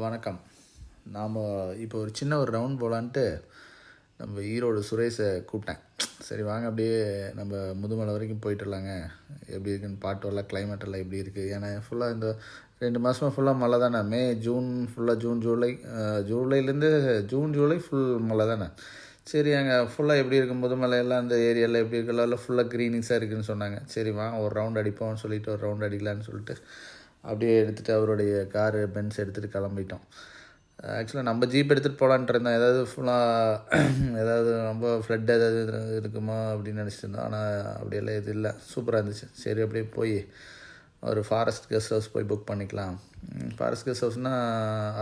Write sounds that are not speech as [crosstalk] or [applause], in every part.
வணக்கம். நாம் இப்போ ஒரு சின்ன ஒரு ரவுண்ட் போகலான்ட்டு நம்ம ஈரோடு சுரேஷை கூப்பிட்டேன். சரி வாங்க அப்படியே நம்ம முதுமலை வரைக்கும் போயிட்டுலாங்க எப்படி இருக்குன்னு பாட்டெல்லாம் கிளைமேட் எல்லாம் எப்படி இருக்குது ஏன்னா ஃபுல்லாக இந்த ரெண்டு மாதமாக ஃபுல்லாக மழை தானே. மே ஜூன் ஃபுல்லாக ஜூன் ஜூலை ஜூலைலேருந்து ஜூன் ஜூலை ஃபுல் மழை தானே. சரி அங்கே ஃபுல்லாக எப்படி இருக்கும் முதுமலையெல்லாம் அந்த ஏரியாவில் எப்படி இருக்குல்ல ஃபுல்லாக க்ரீனிங்ஸாக இருக்குன்னு சொன்னாங்க. சரி வாங்க ஒரு ரவுண்ட் அடிப்போம்னு சொல்லிட்டு ஒரு ரவுண்ட் அடிக்கலான்னு சொல்லிட்டு அப்படியே எடுத்துகிட்டு அவருடைய காரு பென்ஸ் எடுத்துகிட்டு கிளம்பிட்டோம். ஆக்சுவலாக நம்ம ஜீப் எடுத்துகிட்டு போகலான்ட்டு இருந்தோம். ஏதாவது ஃபுல்லாக ஏதாவது ரொம்ப ஃப்ளட் ஏதாவது இருக்குமா அப்படின்னு நினச்சிட்டு இருந்தோம். ஆனால் அப்படியெல்லாம் இது இல்லை. சூப்பராக இருந்துச்சு. சரி அப்படியே போய் ஒரு ஃபாரஸ்ட் கெஸ்ட் ஹவுஸ் போய் புக் பண்ணிக்கலாம். ஃபாரஸ்ட் கெஸ்ட் ஹவுஸ்னால்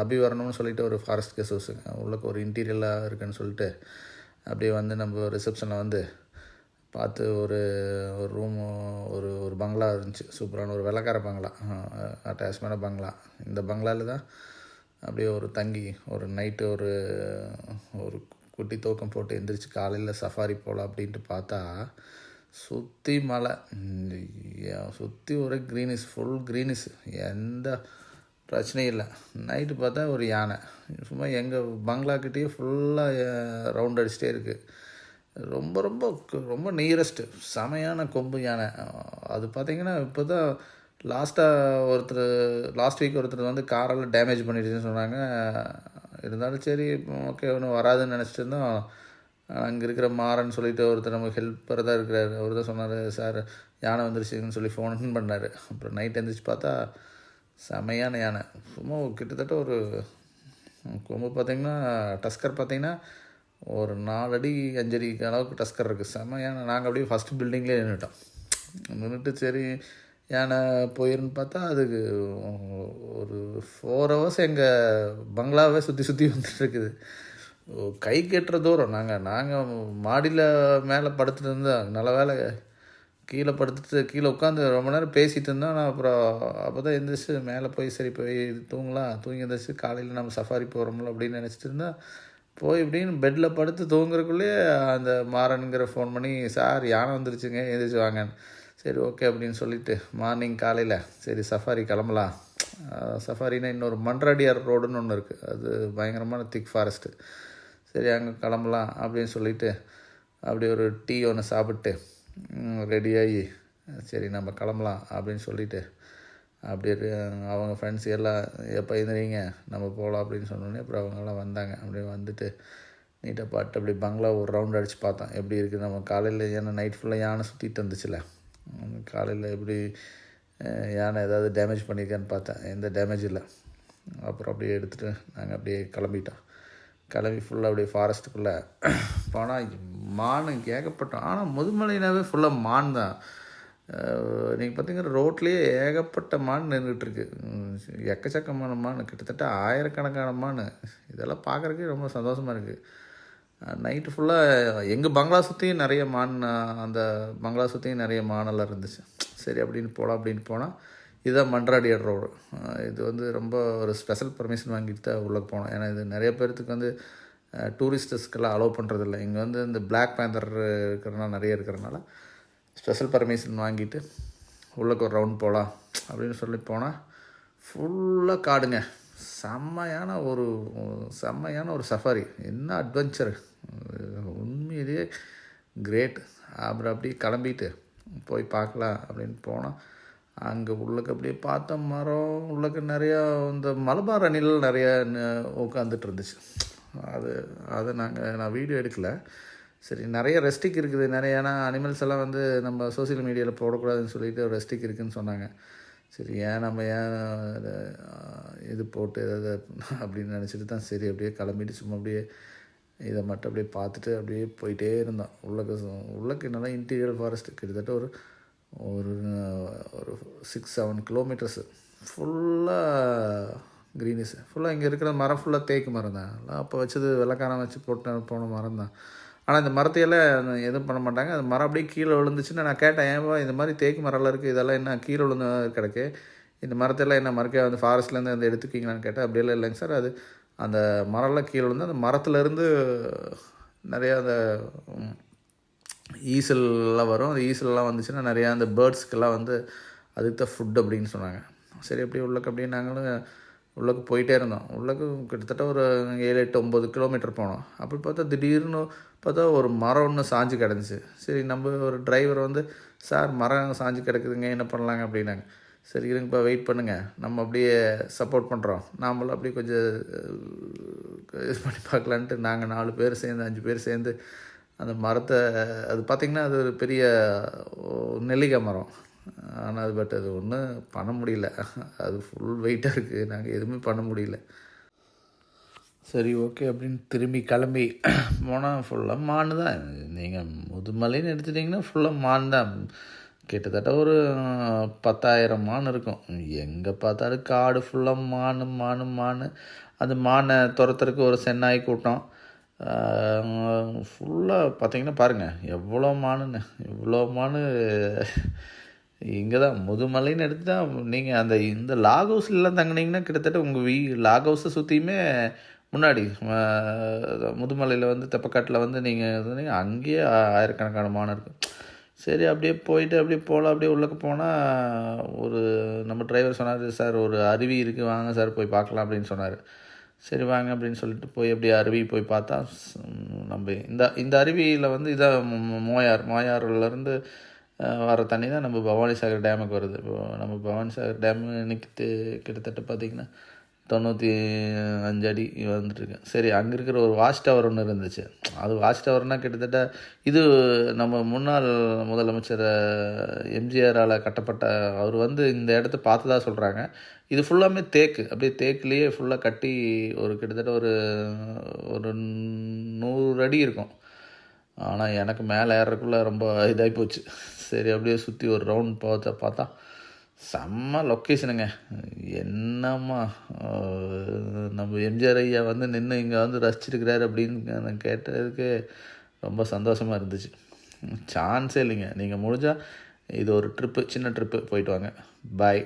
அபி வரணும்னு சொல்லிட்டு ஒரு ஃபாரஸ்ட் கெஸ்ட் ஹவுஸுங்க உள்ளக்கு ஒரு இன்டீரியலாக இருக்குன்னு சொல்லிட்டு அப்படியே வந்து நம்ம ரிசப்ஷனில் வந்து பார்த்து ஒரு ஒரு ரூமு பங்களா இருந்துச்சு. சூப்பரான ஒரு வெள்ளக்கார பங்களா. அட்டாச்மெண்டான பங்களா. இந்த பங்களாவில் தான் அப்படியே ஒரு தங்கி ஒரு நைட்டு ஒரு ஒரு குட்டி தூக்கம் போட்டு எந்திரிச்சு காலையில் சஃபாரி போகலாம் அப்படின்ட்டு பார்த்தா சுற்றி மலை. சுற்றி ஒரு க்ரீனிஸ் ஃபுல் க்ரீனிஸ் எந்த பிரச்சனையும் இல்லை. நைட்டு பார்த்தா ஒரு யானை. சும்மா எங்கள் பங்களாக்கிட்டேயே ஃபுல்லாக ரவுண்ட் அடிச்சிட்டே இருக்குது ரொம்ப ரொம்ப ரொம்ப நியரஸ்ட்டு செமையான கொம்பு யானை. அது பார்த்தீங்கன்னா இப்போ தான் லாஸ்ட்டாக ஒருத்தர் லாஸ்ட் வீக் ஒருத்தர் வந்து காரெல்லாம் டேமேஜ் பண்ணிடுச்சுன்னு சொன்னாங்க. இருந்தாலும் சரி ஓகே ஒன்றும் வராதுன்னு நினச்சிட்டு இருந்தோம் அங்கே இருக்கிற மாறன் சொல்லிட்டு ஒருத்தர் நமக்கு ஹெல்ப்பர் தான் இருக்கிறார். அவர் தான் சொன்னார் சார் யானை வந்துருச்சுன்னு சொல்லி ஃபோன் பண்ணார். அப்புறம் நைட் எழுந்திரிச்சு பார்த்தா செமையான யானை. சும்மா கிட்டத்தட்ட ஒரு கொம்பு பார்த்தீங்கன்னா டஸ்கர் பார்த்திங்கன்னா ஒரு நாலடி அஞ்சடி அளவுக்கு டஸ்கர் இருக்குது செமையான நாங்கள் அப்படியே ஃபஸ்ட்டு பில்டிங்லேயே நின்றுட்டோம் நின்றுட்டு சரி யானை போயிருன்னு பார்த்தா அதுக்கு ஒரு ஃபோர் ஹவர்ஸ் எங்கள் பங்களாவே சுற்றி சுற்றி வந்துட்டு இருக்குது. ஓ, கை கெட்டுற தூரம். நாங்கள் நாங்கள் மாடியில் மேலே படுத்துட்டு இருந்தோம். நல்ல வேலை. கீழே படுத்துட்டு கீழே உட்காந்து ரொம்ப நேரம் பேசிகிட்டு இருந்தோம். நான் அப்புறம் அப்போ தான் எழுந்திரிச்சு மேலே போய் சரி போய் தூங்கலாம். தூங்கி எழுந்திரிச்சு காலையில் நம்ம சஃபாரி போகிறோம்ல அப்படின்னு நினச்சிட்டு இருந்தேன் போய் இப்படின்னு பெட்டில் படுத்து தூங்குறதுக்குள்ளேயே அந்த மாறனுங்கிற ஃபோன் பண்ணி சார் யானை வந்துருச்சுங்க எந்திரிச்சு வாங்கன்னு சரி ஓகே அப்படின்னு சொல்லிட்டு மார்னிங் காலையில். சரி சஃபாரி கிளம்பலாம். சஃபாரினா இன்னொரு மன்றாடியார் ரோடுன்னு ஒன்று இருக்குது அது பயங்கரமான திக் ஃபாரஸ்ட்டு சரி அங்கே கிளம்பலாம் அப்படின்னு சொல்லிட்டு அப்படி ஒரு டீ ஒன்று சாப்பிட்டு ரெடியாகி சரி நம்ம கிளம்பலாம் அப்படின்னு சொல்லிவிட்டு அப்படி அவங்க ஃப்ரெண்ட்ஸ் எல்லாம் எப்போ இருந்துறீங்க நம்ம போகலாம் அப்படின்னு சொன்னோடனே அப்புறம் அவங்கெல்லாம் வந்தாங்க. அப்படியே வந்துட்டு நீட்டாக பாட்டு அப்படி பங்களா ஒரு ரவுண்ட் அடித்து பார்த்தோம். எப்படி இருக்குது நம்ம காலையில் ஏன்னா நைட் ஃபுல்லாக யானை சுற்றிட்டு வந்துச்சுல காலையில் எப்படி யானை ஏதாவது டேமேஜ் பண்ணியிருக்கான்னு பார்த்தேன். எந்த டேமேஜ் இல்லை. அப்புறம் அப்படியே எடுத்துகிட்டு நாங்கள் அப்படியே கிளம்பிட்டோம். கிளம்பி ஃபுல்லாக அப்படியே ஃபாரஸ்ட்டுக்குள்ளே [clears throat] போனால் மான் கேட்கப்பட்டோம் ஆனால் முதுமலைனாவே ஃபுல்லாக மான் தான். நீங்கள் பார்த்தீங்கன்னா ரோட்லேயே ஏகப்பட்ட மான் நின்றுட்டுருக்கு எக்கச்சக்கமான மான். கிட்டத்தட்ட ஆயிரக்கணக்கான மான். இதெல்லாம் பார்க்குறக்கே ரொம்ப சந்தோஷமாக இருக்குது நைட்டு ஃபுல்லாக எங்கள் பங்களா சுற்றியும் நிறைய மான் அந்த பங்களா சுற்றியும் நிறைய மானெல்லாம் இருந்துச்சு. சரி அப்படின்னு போகலாம் அப்படின்னு போனால் இதுதான் மன்றாடியார் ரோடு. இது வந்து ரொம்ப ஒரு ஸ்பெஷல் பர்மிஷன் வாங்கிட்டு தான் உள்ளே போனோம். ஏன்னா இது நிறைய பேர்த்துக்கு வந்து டூரிஸ்டர்ஸ்க்கெல்லாம் அலோவ் பண்ணுறதில்ல இங்கே வந்து இந்த பிளாக் பேந்தர் இருக்கிறனால நிறைய இருக்கிறனால ஸ்பெஷல் பர்மிஷன் வாங்கிட்டு உள்ளக்கு ஒரு ரவுண்ட் போகலாம் அப்படின்னு சொல்லி போனால் ஃபுல்லாக காடுங்க. செம்மையான ஒரு செம்மையான ஒரு சஃபாரி என்ன அட்வென்ச்சர் உண்மையிலேயே கிரேட் அப்புறம் அப்படியே கிளம்பிட்டு போய் பார்க்கலாம் அப்படின்னு போனோம் அங்கே உள்ளக்கு அப்படியே பார்த்த மரம் உள்ளக்கு நிறையா இந்த மலபார் அணில் நிறையா உட்காந்துட்டு இருந்துச்சு. அது அதை நாங்கள் நான் வீடியோ எடுக்கலை. சரி நிறைய ரெஸ்டிக் இருக்குது நிறைய ஏன்னா அனிமல்ஸ் எல்லாம் வந்து நம்ம சோஷியல் மீடியாவில் போடக்கூடாதுன்னு சொல்லிட்டு ஒரு ரெஸ்டிக் இருக்குதுன்னு சொன்னாங்க. சரி ஏன் நம்ம ஏன் இது போட்டு ஏதாவது அப்படின்னு நினச்சிட்டு தான் சரி அப்படியே கிளம்பிட்டு சும்மா அப்படியே இதை மட்டும் அப்படியே பார்த்துட்டு அப்படியே போயிட்டே இருந்தோம். உள்ளக்கு உள்ளக்கு நல்லா இன்டீரியர் ஃபாரஸ்ட் கிட்டத்தட்ட ஒரு ஒரு ஒரு சிக்ஸ் செவன் கிலோமீட்டர்ஸு ஃபுல்லாக க்ரீனிஸ் ஃபுல்லாக இங்கே இருக்கிற மரம் ஃபுல்லாக தேக்கு மரம் தான். அப்போ வச்சது வெள்ளக்காரம் வச்சு போட்டு போன மரம் தான். ஆனால் இந்த மரத்தையெல்லாம் எதுவும் பண்ண மாட்டாங்க. அந்த மரம் அப்படியே கீழே விழுந்துச்சுன்னு நான் கேட்டேன் ஏன்பா இந்த மாதிரி தேக்கு மரம்லாம் இருக்குது இதெல்லாம் என்ன கீழே விழுந்து கிடக்கு? இந்த மரத்தையெல்லாம் என்ன மரக்கே வந்து ஃபாரஸ்ட்லேருந்து வந்து எடுத்துக்கிங்களான்னு கேட்டேன். அப்படியெல்லாம் இல்லைங்க சார். அது அந்த மரம்லாம் கீழே விழுந்து அந்த மரத்துலேருந்து நிறையா அந்த ஈசல்லாம் வரும். அந்த ஈசல்லாம் வந்துச்சுன்னா நிறையா அந்த பேர்ட்ஸ்க்கெல்லாம் வந்து அதுக்கு தான் ஃபுட் அப்படின்னு சொன்னாங்க. சரி அப்படியே உள்ளக்கு அப்படியே நாங்களும் உள்ளக்கு போயிட்டே இருந்தோம். உள்ளக்கு கிட்டத்தட்ட ஒரு ஏழு எட்டு ஒம்பது கிலோமீட்டர் போனோம். அப்படி பார்த்தா திடீர்னு பார்த்தா ஒரு மரம் ஒன்று சாஞ்சு கிடந்துச்சு. சரி நம்ம ஒரு டிரைவர் வந்து சார் மரம் சாஞ்சு கிடக்குதுங்க என்ன பண்ணலாங்க? அப்படின்னாங்க. சரி இருங்கப்பா வெயிட் பண்ணுங்கள் நம்ம அப்படியே சப்போர்ட் பண்ணுறோம் நாமளும் அப்படியே கொஞ்சம் இது பண்ணி பார்க்கலான்ட்டு நாங்கள் நாலு பேர் சேர்ந்து அஞ்சு பேர் சேர்ந்து அந்த மரத்தை அது பார்த்திங்கன்னா அது ஒரு பெரிய நெல்லிக்காய் மரம். ஆனால் அது பட் அது ஒன்றும் பண்ண முடியல. அது ஃபுல் வெயிட்டாக இருக்குது நாங்கள் எதுவுமே பண்ண முடியல. சரி ஓகே அப்படின்னு திரும்பி கிளம்பி. போனால் ஃபுல்லாக மான் தான். நீங்கள் முதுமலைன்னு எடுத்துட்டிங்கன்னா ஃபுல்லாக மான் தான். கிட்டத்தட்ட ஒரு பத்தாயிரம் மான் இருக்கும். எங்கே பார்த்தாலும் காடு ஃபுல்லாக மான் மான் மான். அந்த மானை துரத்துறதுக்கு ஒரு சென்னாய் கூட்டம். ஃபுல்லாக பார்த்தீங்கன்னா பாருங்கள் எவ்வளோ மானுன்னு. இவ்வளோ மானு இங்கே தான் முதுமலைன்னு எடுத்துட்டா நீங்கள் அந்த இந்த லாக் ஹவுஸ்லாம் தங்கினீங்கன்னா கிட்டத்தட்ட உங்கள் வீ லாக் ஹவுஸை சுற்றியுமே முன்னாடி முதுமலையில் வந்து தெப்பக்காட்டில் வந்து நீங்கள் அங்கேயே ஆயிரக்கணக்கான மானம் இருக்கும் சரி அப்படியே போயிட்டு அப்படியே போகலாம் அப்படியே உள்ளக்க போனால் ஒரு நம்ம டிரைவர் சொன்னார் சார் ஒரு அருவி இருக்குது வாங்க சார் போய் பார்க்கலாம் அப்படின்னு சொன்னார். சரி வாங்க அப்படின்னு சொல்லிட்டு போய் அப்படியே அருவி போய் பார்த்தா நம்ம இந்த இந்த அருவியில் வந்து இதான் மோயார் மோயாறுலேருந்து வர தண்ணி தான் நம்ம பவானி சாகர் டேமுக்கு வருது. இப்போ நம்ம பவானி சாகர் டேம் இன்னைக்கு கிட்டத்தட்ட பார்த்திங்கன்னா தொண்ணூற்றி அஞ்சு அடி வந்துட்டுருக்கு. சரி அங்கே இருக்கிற ஒரு வாஷ் டவர் ஒன்று இருந்துச்சு. அது வாஷ் டவர்னால் கிட்டத்தட்ட இது நம்ம முன்னாள் முதலமைச்சர் எம்ஜிஆரால் கட்டப்பட்ட அவர் வந்து இந்த இடத்த பார்த்ததா சொல்கிறாங்க இது ஃபுல்லாமே தேக்கு. அப்படியே தேக்குலேயே ஃபுல்லாக கட்டி ஒரு கிட்டத்தட்ட ஒரு ஒரு நூறு அடி இருக்கும். ஆனால் எனக்கு மேலே ஏறக்குள்ளே ரொம்ப இதாகி போச்சு. சரி அப்படியே சுற்றி ஒரு ரவுண்ட் பார்த்தா பார்த்தா செம்ம லொக்கேஷனுங்க என்னம்மா நம்ம எம்ஜிஆர் ஐயா வந்து நின்று இங்கே வந்து ரசிச்சிருக்கிறாரு அப்படின்னு கேட்டதுக்கு ரொம்ப சந்தோஷமாக இருந்துச்சு. சான்ஸே இல்லைங்க. நீங்கள் முடிஞ்சால் இது ஒரு ட்ரிப்பு சின்ன ட்ரிப்பு போயிட்டு வாங்க. பாய்